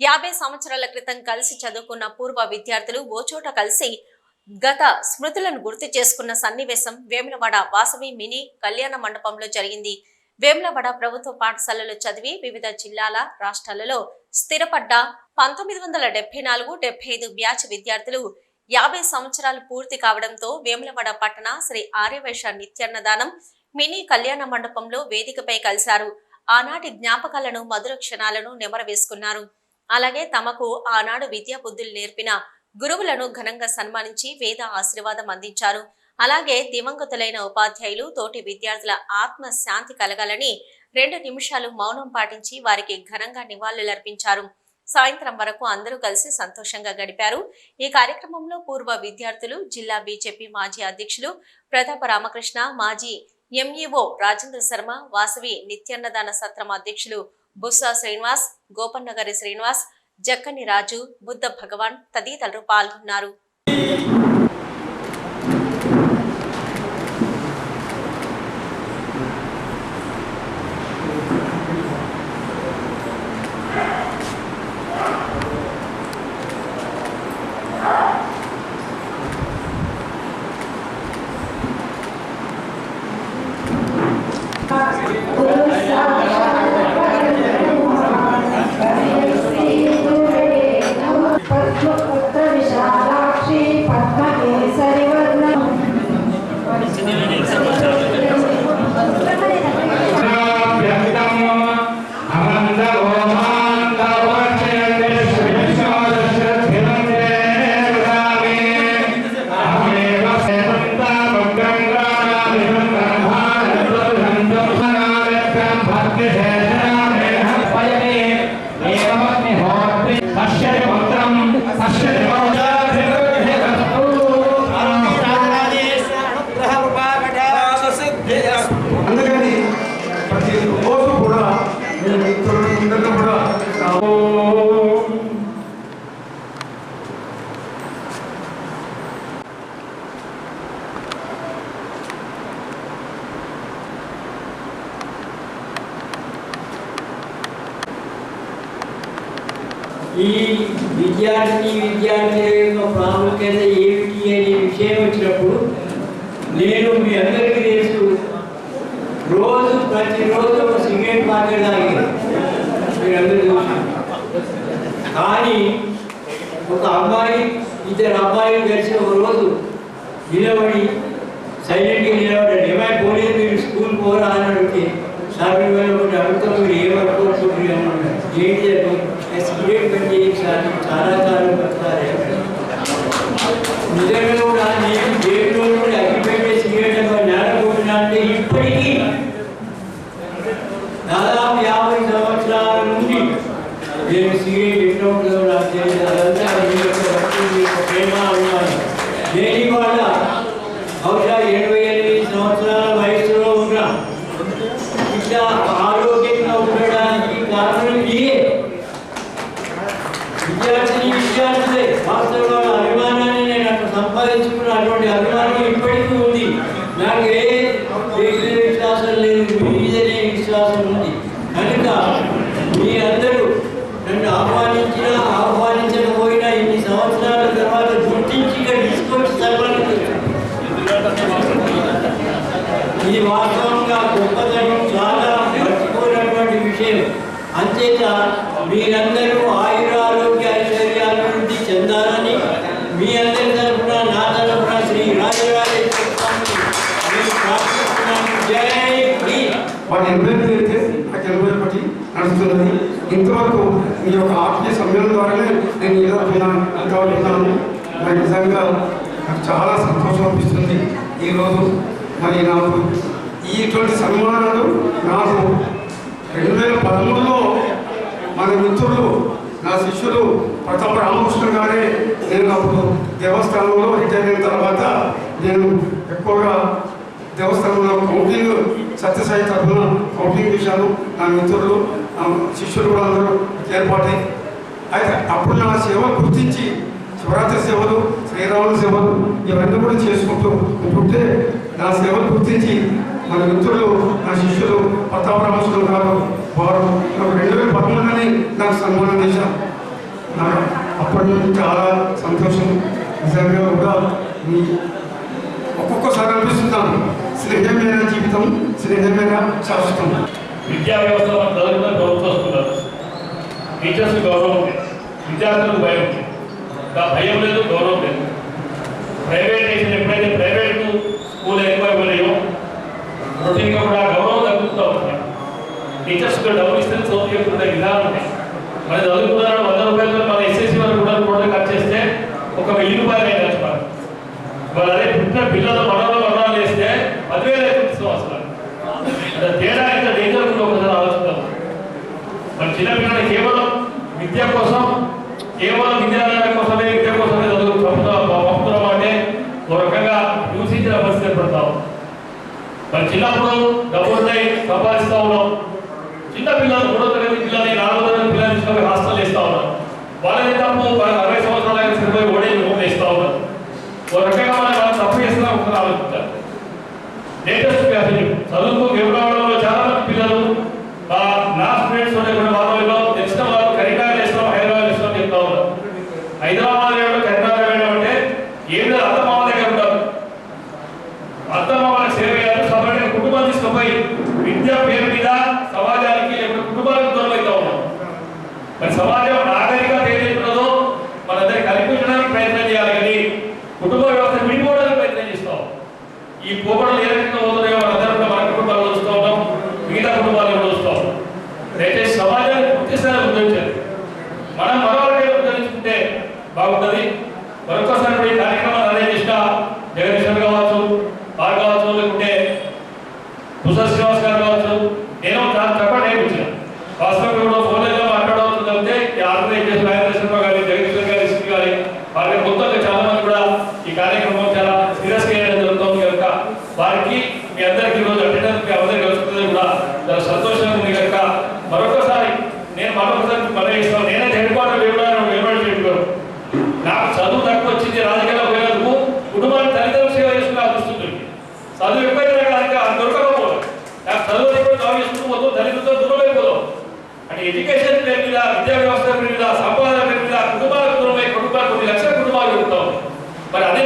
యాభై సంవత్సరాల క్రితం కలిసి చదువుకున్న పూర్వ విద్యార్థులు ఓ చోట కలిసి గత స్మృతులను గుర్తు చేసుకున్న సన్నివేశం వేములవాడ వాసవి మినీ కళ్యాణ మండపంలో జరిగింది. వేములవాడ ప్రభుత్వ పాఠశాలలో చదివి వివిధ జిల్లాల రాష్ట్రాలలో స్థిరపడ్డ పంతొమ్మిది వందల డెబ్బై నాలుగు డెబ్బై ఐదు బ్యాచ్ విద్యార్థులు యాభై సంవత్సరాలు పూర్తి కావడంతో వేములవాడ పట్టణ శ్రీ ఆర్యవేష నిత్యాన్నదానం మినీ కళ్యాణ మండపంలో వేదికపై కలిశారు. ఆనాటి జ్ఞాపకాలను మధుర క్షణాలను నెమరవేసుకున్నారు. అలాగే తమకు ఆనాడు విద్యా బుద్ధులు నేర్పిన గురువులను ఘనంగా సన్మానించి వేద ఆశీర్వాదం అందించారు. అలాగే దివంగతులైన ఉపాధ్యాయులు తోటి విద్యార్థుల ఆత్మ శాంతి కలగాలని రెండు నిమిషాలు మౌనం పాటించి వారికి ఘనంగా నివాళులర్పించారు. సాయంత్రం వరకు అందరూ కలిసి సంతోషంగా గడిపారు. ఈ కార్యక్రమంలో పూర్వ విద్యార్థులు జిల్లా బీజేపీ మాజీ అధ్యక్షులు ప్రతాప రామకృష్ణ మాజీ ఎంఈఓ రాజేంద్ర శర్మ వాసవి నిత్యాన్నదాన సత్రం అధ్యక్షులు బుస్సా శ్రీనివాస్ గోపన్నగరి శ్రీనివాస్ జక్కని రాజు బుద్ధ భగవాన్ తదితరులు పాల్గొన్నారు. ఈ విద్యార్థి విద్యార్థి యొక్క ప్రాముఖ్యత ఏమిటి అనే విషయం వచ్చినప్పుడు నేను మీ అందరికీ తెలుసు రోజు ప్రతిరోజు ఒక సిగరెట్ పాకెట్ తాగింది. మీరందరూ చూసారు కానీ ఒక అమ్మాయి ఇద్దరు అబ్బాయిలు కలిసి ఒక రోజు నిలబడి సైలెంట్గా నిలబడ్డాడు ఏమైనా పోలేదు మీరు స్కూల్ పోరా అని అడిగితే సార్ మీరు అడుగుతాం మీరు ఏమనుకోవచ్చు అన్నాడు ఏంటి చెప్పి సిగరెట్ పెట్టి సార్ చాలా కాలం పడతారు నిజంగా కూడా నేను జైల్లో నుండి అగ్గిపెట్టే సిగరెట్ నేల కొట్టినా అంటే ఇప్పటికీ దాదాపు యాభై సంవత్సరాల నుండి నేను సిగరెట్ ఎట్లా ఉంటుందో అదంతా మీ యొక్క భక్తి, మీ యొక్క ప్రేమ అభిమానం నేను ఇవాళ బహుశా ఎనభై ఎనిమిది సంవత్సరాల వయసులో ఉన్నా. ఇట్లా ఆరోగ్యంగా ఉండడానికి కారణం ఇదే. విద్యార్థిని విద్యార్థులే వాస్తవంగా అభిమానాన్ని నేను అట్లా సంపాదించుకున్న అటువంటి అభిమానం ఇప్పటికీ ఉంది. నాకు ఏ విశ్వాసం లేదు మీదనే విశ్వాసం ఉంది. కనుక మీరందరూ నన్ను ఆహ్వానించినా ఆహ్వానించకపోయినా ఇన్ని సంవత్సరాల తర్వాత గుర్తించి ఇక్కడ తీసుకొచ్చి ఇది వాస్తవంగా గొప్పతనం చాలా మర్చిపోయినటువంటి విషయం. అంచేత మీరందరూ ఆయుర ఆరోగ్య చెందాలని మీ అందరి తరఫున నా తరఫున శ్రీ రాజరాజేశ్వర స్వామిని జై అయితే నడుస్తున్నది. ఇంతవరకు ఈ యొక్క ఆత్మీయ సమ్మేళనం ద్వారానే నేను ఎదుర్కొన్నాను ఇంకా ఉన్నాను. మరి నిజంగా నాకు చాలా సంతోషం అనిపిస్తుంది ఈరోజు మరి నాకు ఈ ఇటువంటి సన్మానాలు నాకు రెండు వేల పదమూడులో మన మిత్రులు నా శిష్యులు ప్రతాప రామకృష్ణ గారే నేను అప్పుడు దేవస్థానంలో రిటైర్ అయిన తర్వాత నేను ఎక్కువగా దేవస్థానంలో కౌంటింగ్ సత్యసాయి తరఫున కౌంటింగ్ చేశాను. నా మిత్రులు శిష్యులు కూడా అందరూ ఏర్పాటై అయితే అప్పుడు నా సేవలు గుర్తించి శివరాత్రి సేవలు శ్రీరాముల సేవలు ఇవన్నీ కూడా చేసుకుంటూ ఉంటుంటే నా సేవలు గుర్తించి మన మిత్రులు నా శిష్యులు ప్రతాప గారు వారు నాకు రెండు వేల పదమూడులోనే నాకు సన్మానం చేశారు. నాకు అప్పటి నుంచి చాలా సంతోషం. నిజంగా కూడా ఒక్కొక్కసారి అనిపిస్తున్నాను స్నేహమైన జీవితం? స్నేహమైన శాశ్వతం? విద్యా వ్యవస్థ మనం చదువుకున్న ప్రభుత్వం వస్తున్నారు. టీచర్స్ గౌరవం ఉంది. విద్యార్థులకు భయం ఉంది. భయం లేదు గౌరవం లేదు. ప్రైవేటైజేషన్ ఎప్పుడైతే ప్రైవేట్ స్కూల్ ఎక్కువైపోయాయో రొటీన్గా కూడా గౌరవం తగ్గుతూ ఉంటుంది టీచర్స్కి డబ్బులు ఇస్తే చదువు చెప్పుకునే విధానం ఉంది. మరి చదువుకున్నారు? వంద రూపాయలు మన ఎస్ఎస్సి వరకు కూడా కూడా ఖర్చు చేస్తే ఒక వెయ్యి రూపాయలు అయినా చెప్పాలి వాళ్ళు అదే పుట్టిన పిల్లలు మనలో మరణాలు చేస్తే పదివేలు ఎక్కువ అసలు. అంటే తేడా మన చిన్నపిల్లలు కేవలం విద్య కోసం కేవలం విద్యాలయం కోసమే విద్య కోసమే చదువు పంపుతాం పంపుతున్నాం అంటే ఒక రకంగా హింసించిన పరిస్థితి ఏర్పడతాం మరి చిన్నప్పుడు డబ్బు ఉంటాయి సంపాదిస్తూ ఉన్నాం. చిన్న పిల్లలు మూడో తరగతి పిల్లల్ని నాలుగో తరగతి పిల్లల్ని తీసుకొని హాస్టల్ వేస్తూ ఉన్నాం వాళ్ళని తప్పు వాళ్ళ అరవై సంవత్సరాల సినిమా ఓడే రూమ్ వేస్తూ ఉన్నారు. ఒక రకంగా మనం మనం తప్పు చేస్తున్నాం ఒకసారి ఆలోచించాలి లేటెస్ట్ వ్యాధులు చదువుకు వివరాలలో చాలా మంది పిల్లలు ఆ, నా స్టూడెంట్స్ ఉండే కూడా వాళ్ళలో తెలిసిన వాళ్ళు కరీంనగర్ వేస్తాం హైదరాబాద్ వేస్తాం చెప్తా ఉన్నారు హైదరాబాద్ వేయడం కరీంనగర్ వేయడం అంటే ఏదో అత్తమామ దగ్గర ఉంటారు అత్తమామల సేవ చేయాలి సపరేట్గా కుటుంబం విద్య పేరు మీద సమాజానికి లేకపోతే కుటుంబాలకు దూరం అవుతా ఉన్నాం. మరి సమాజం నాగరికత ఏదైతున్నదో మనందరికి కల్పించడానికి ప్రయత్నం చేయాలి కానీ కుటుంబ వ్యవస్థ విడిపోవడానికి ప్రయత్నం చేస్తాం. ఈ పోకడలు ఏ రకంగా అవుతున్నాయో మనందరం కూడా మన కుటుంబాలు చూస్తూ ఉంటాం మిగతా కుటుంబాలు కూడా చూస్తాం దయచేసి సమాజాన్ని పూర్తి స్థాయిలో ఉద్ధరించాలి మనం మనవాళ్ళకే ఉద్ధరించుకుంటే బాగుంటుంది మరొకసారి ఇప్పుడు ఈ కార్యక్రమాలు అరేంజ్ చేసిన జగదీశ్వర్ కావచ్చు వారు కావచ్చు లేకుంటే తుషార్ శ్రీనివాస్ గారు కావచ్చు నేను దాని చెప్పండి నేర్పించిన వాస్తవంగా కూడా ఫోన్లో మాట్లాడవచ్చు తప్పితే ఈ ఆర్గనైజ్ చేసిన గారి జగదీశ్వర్ గారి సిద్ధి గారి వారి మొత్తంగా చాలా మంది కూడా ఈ కార్యక్రమం చాలా సీరియస్గా చేయడం జరుగుతుంది కనుక వారికి మీ అందరికీ ఈ రోజు అటెండెన్స్ మీ అందరికీ వస్తుంది కూడా చాలా సంతోషంగా ఉంది కనుక మరొకసారి నేను మరొకసారి పని ఇస్తాను నేనే హెడ్ క్వార్టర్ వివరాలు వివరాలు చెప్పాను నాకు చదువు తక్కువ వచ్చింది రాజకీయాల్లో పోయినందుకు కుటుంబానికి తల్లిదండ్రులు సేవ చేసుకునే అదృష్టం చదువు ఎక్కువైతే కనుక దొరకకపోదు ఎక్కువ జాబ్ చేసుకుంటూ పోతాం తల్లిదండ్రులతో దూరం అయిపోతాం అంటే ఎడ్యుకేషన్ పేరు మీద విద్యా వ్యవస్థ పేరు మీద సంపాదన పేరు మీద కుటుంబాలకు దూరమై కుటుంబాలు కొన్ని లక్షల కుటుంబాలు పెరుగుతాం మరి అదే